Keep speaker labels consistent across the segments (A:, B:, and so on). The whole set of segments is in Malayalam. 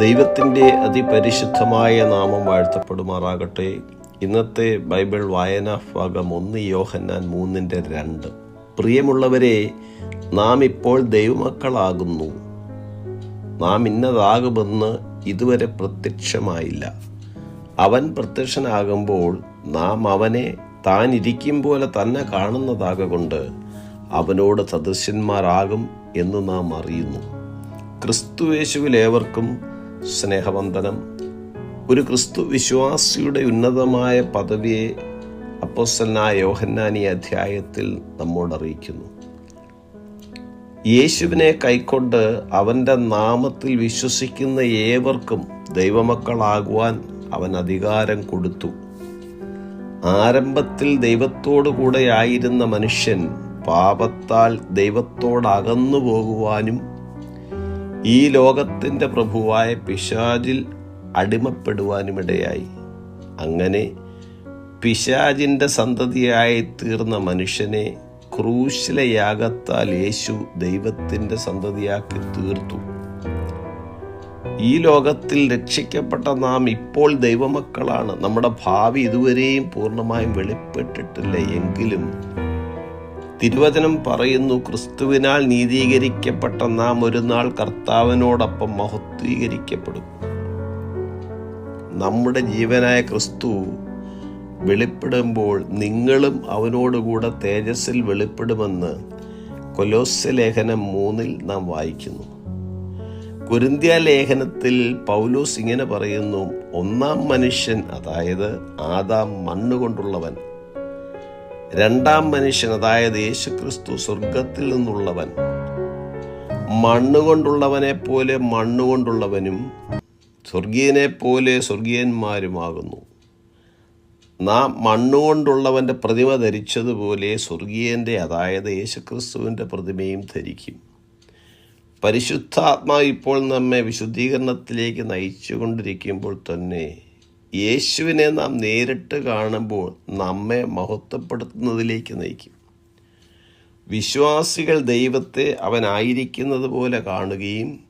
A: ദൈവത്തിന്റെ അതിപരിശുദ്ധമായ നാമം വാഴ്ത്തപ്പെടുമാറാകട്ടെ. ഇന്നത്തെ ബൈബിൾ വായനാ ഭാഗം ഒന്ന് യോഹന്നാൻ മൂന്നിന്റെ രണ്ട്. പ്രിയമുള്ളവരെ നാം ഇപ്പോൾ ദൈവമക്കളാകുന്നു. നാം ഇന്നതാകുമെന്ന് ഇതുവരെ പ്രത്യക്ഷമായില്ല. അവൻ പ്രത്യക്ഷനാകുമ്പോൾ നാം അവനെ താൻ ഇരിക്കും പോലെ തന്നെ കാണുന്നതാകൊണ്ട് അവനോട് സദസ്യന്മാരാകും എന്ന് നാം അറിയുന്നു. ക്രിസ്തുവേശുവിൽ ഏവർക്കും സ്നേഹവന്ദനം. ഒരു ക്രിസ്തു വിശ്വാസിയുടെ ഉന്നതമായ പദവിയെ അപ്പോസ്തലനായ യോഹന്നാനി അധ്യായത്തിൽ നമ്മോട് അറിയിക്കുന്നു. യേശുവിനെ കൈക്കൊണ്ട് അവന്റെ നാമത്തിൽ വിശ്വസിക്കുന്ന ഏവർക്കും ദൈവമക്കളാകുവാൻ അവൻ അധികാരം കൊടുത്തു. ആരംഭത്തിൽ ദൈവത്തോടു കൂടെ ആയിരുന്ന മനുഷ്യൻ പാപത്താൽ ദൈവത്തോടകന്നു പോകുവാനും ഈ ലോകത്തിന്റെ പ്രഭുവായ പിശാജിൽ അടിമപ്പെടുവാനുമിടയായി. അങ്ങനെ പിശാജിന്റെ സന്തതിയായി തീർന്ന മനുഷ്യനെ ക്രൂശിലെ യാഗത്താൽ യേശു ദൈവത്തിന്റെ സന്തതിയാക്കി തീർത്തു. ഈ ലോകത്തിൽ രക്ഷിക്കപ്പെട്ട നാം ഇപ്പോൾ ദൈവമക്കളാണ്. നമ്മുടെ ഭാവി ഇതുവരെയും പൂർണമായും വെളിപ്പെട്ടിട്ടില്ല. എങ്കിലും തിരുവചനം പറയുന്നു ക്രിസ്തുവിനാൽ നീതീകരിക്കപ്പെട്ട നാം ഒരു നാൾ കർത്താവിനോടൊപ്പം മഹത്വീകരിക്കപ്പെടും. നമ്മുടെ ജീവനായ ക്രിസ്തു വെളിപ്പെടുമ്പോൾ നിങ്ങളും അവനോടുകൂടെ തേജസ്സിൽ വെളിപ്പെടുമെന്ന് കൊലോസ്യ ലേഖനം മൂന്നിൽ നാം വായിക്കുന്നു. കുരിന്ത്യ ലേഖനത്തിൽ പൗലോസ് ഇങ്ങനെ പറയുന്നു ഒന്നാം മനുഷ്യൻ അതായത് ആദാം മണ്ണുകൊണ്ടുള്ളവൻ രണ്ടാം മനുഷ്യൻ അതായത് യേശുക്രിസ്തു സ്വർഗത്തിൽ നിന്നുള്ളവൻ. മണ്ണുകൊണ്ടുള്ളവനെ പോലെ മണ്ണുകൊണ്ടുള്ളവനും സ്വർഗീയനെ പോലെ സ്വർഗീയന്മാരുമാകുന്നു. നാം മണ്ണുകൊണ്ടുള്ളവന്റെ പ്രതിമ ധരിച്ചതുപോലെ സ്വർഗീയന്റെ അതായത് യേശുക്രിസ്തുവിന്റെ പ്രതിമയും ധരിക്കും. പരിശുദ്ധാത്മാവ് ഇപ്പോൾ നമ്മെ വിശുദ്ധീകരണത്തിലേക്ക് നയിച്ചുകൊണ്ടിരിക്കുമ്പോൾ തന്നെ യേശുവിനെ നാം നേരിട്ട് കാണുമ്പോൾ നമ്മെ മഹത്വപ്പെടുത്തുന്നതിലേക്ക് നയിക്കും. വിശ്വാസികൾ ദൈവത്തെ അവനായിരിക്കുന്നത് പോലെ കാണുകയും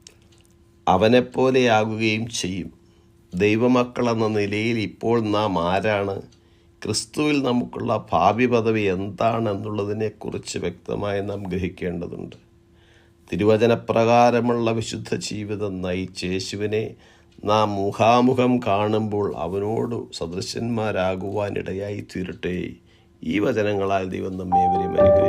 A: അവനെപ്പോലെയാകുകയും ചെയ്യും. ദൈവമക്കൾ എന്ന നിലയിൽ ഇപ്പോൾ നാം ആരാണ്? ക്രിസ്തുവിൽ നമുക്കുള്ള ഭാവി പദവി എന്താണെന്നുള്ളതിനെക്കുറിച്ച് വ്യക്തമായി നാം ഗ്രഹിക്കേണ്ടതുണ്ട്. തിരുവചനപ്രകാരമുള്ള വിശുദ്ധ ജീവിതം നയിച്ച് യേശുവിനെ നാം മുഖാമുഖം കാണുമ്പോൾ അവനോട് സദൃശന്മാരാകുവാനിടയായി തീരട്ടെ. ഈ വചനങ്ങളാൽ ദൈവം നമ്മേവരെയും അനുഗ്രഹിക്കും